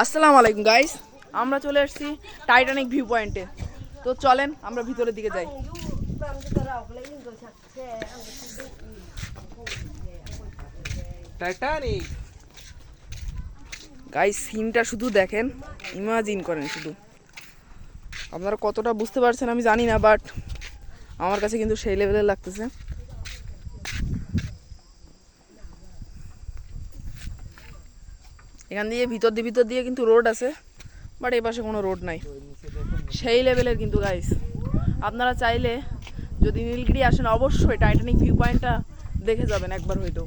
আসসালামু আলাইকুম গাইস আমরা চলে এসেছি টাইটানিক ভিউ পয়েন্টে তো চলেন আমরা ভিতরের দিকে যাই। টাইটানিক গাইস সিনটা শুধু দেখেন ইমাজিন করেন শুধু। আপনারা কতটা বুঝতে পারছেন আমি জানি না বাট আমার কাছে কিন্তু সেই লেভেলের লাগতেছে। এখান দিয়ে ভিতর দিয়ে ভিতর দিয়ে কিন্তু রোড আছে বাট এই পাশে কোনো রোড নাই। সেই লেভেলের কিন্তু গাইস আপনারা চাইলে যদি নীলগিরি আসেন অবশ্যই টাইটানিক ভিউ পয়েন্টটা দেখে যাবেন একবার হয়তো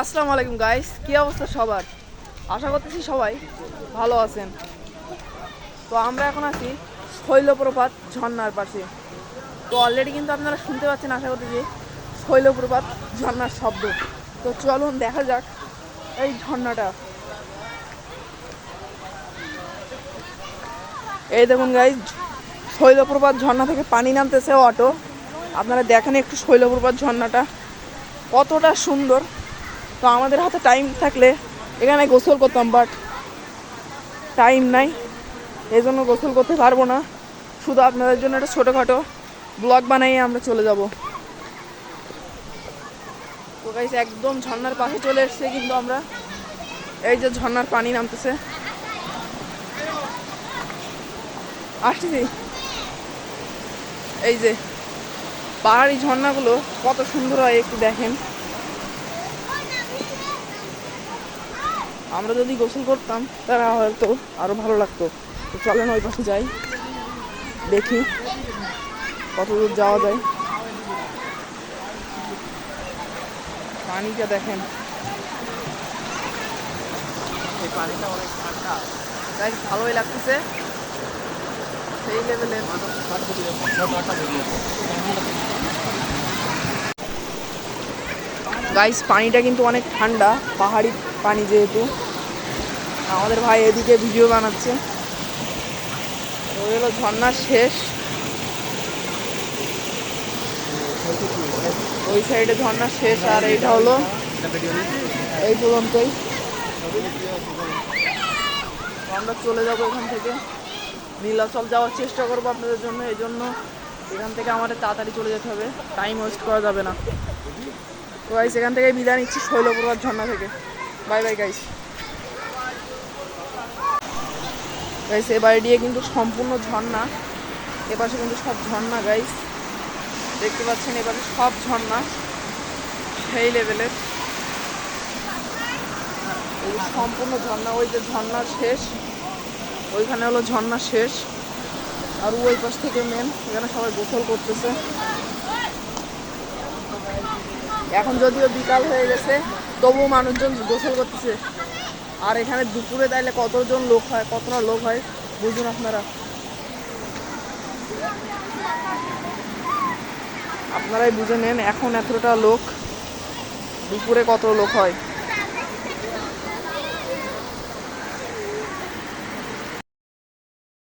আসসালামু আলাইকুম গাইস কি অবস্থা সবার? আশা করতেছি সবাই ভালো আছেন। তো আমরা এখন আছি শৈলপ্রপাত ঝর্ণার পাশে। তো অলরেডি কিন্তু আপনারা শুনতে পাচ্ছেন আশা করতেছি শৈলপ্রপাত। ঝর্ণার শব্দ। তো চলুন দেখা যাক এই ঝর্ণাটা। এই দেখুন গাইস শৈলপ্রপাত ঝর্ণা থেকে পানি নামতেছে অটো আপনারা দেখেন একটু শৈলপ্রপাত ঝর্ণাটা। কতটা সুন্দর। তো আমাদের হাতে টাইম থাকলে এখানে গোসল করতাম বাট টাইম নাই। এই জন্য গোসল করতে পারব না। শুধু আপনাদের জন্য একটা ছোটোখাটো ব্লগ বানাইয়ে আমরা চলে যাব। তো গাইস একদম ঝর্ণার পাশে চলে এসেছে কিন্তু আমরা। এই যে ঝর্নার পানি নামতেছে। আসতেছি। এই যে পাহাড়ি ঝর্ণাগুলো কত সুন্দর হয়, একটু দেখেন। আমরা যদি গোসল করতাম তারা হয়তো আরও ভালো লাগতো। চলেন ওই পাশে যাই। দেখি কত দূর যাওয়া যায়। পানিটা দেখেন। এই পানিটা অনেক ঠান্ডা। তাই ভালোই লাগতেছে। সেই লেভেলের গাইস পানিটা কিন্তু অনেক ঠান্ডা। পাহাড়ি পানি যেহেতু। আমাদের ভাই এদিকে ভিডিও বানাচ্ছে। ওই হলো ঝর্ণার শেষ। ওই সাইডে ঝর্ণার শেষ, আর এইটা হলো এই পর্যন্তই আমরা চলে যাব এখান থেকে। নীলাচল যাওয়ার চেষ্টা করব আপনাদের জন্য, এই জন্য এখান থেকে আমাদের তাড়াতাড়ি চলে যেতে হবে। টাইম ওয়েস্ট করা যাবে না। তো গাইস এখান থেকে বিদায় নিচ্ছি শৈলপ্রপাত ঝর্ণা থেকে। বাই বাই গাইস গাইস এ বাড়ি দিয়ে কিন্তু সম্পূর্ণ ঝর্ণা। এপাশে কিন্তু সব ঝর্ণা গাইস দেখতে পাচ্ছেন, এবারে সব ঝর্ণা সেই লেভেলের সম্পূর্ণ ঝর্ণা, ওই যে ঝর্ণার শেষ, ওইখানে হলো ঝর্ণা শেষ। আর ওই পাশ থেকে মেন এখানে সবাই গোসল করতেছে। এখন যদিও বিকাল হয়ে গেছে, তবুও মানুষজন গোসল করতেছে। আর এখানে দুপুরে তাইলে কতজন লোক হয়, কতটা লোক হয়, বুঝুন আপনারা। আপনারাই বুঝে নেন এখন এতটা লোক দুপুরে কত লোক হয়।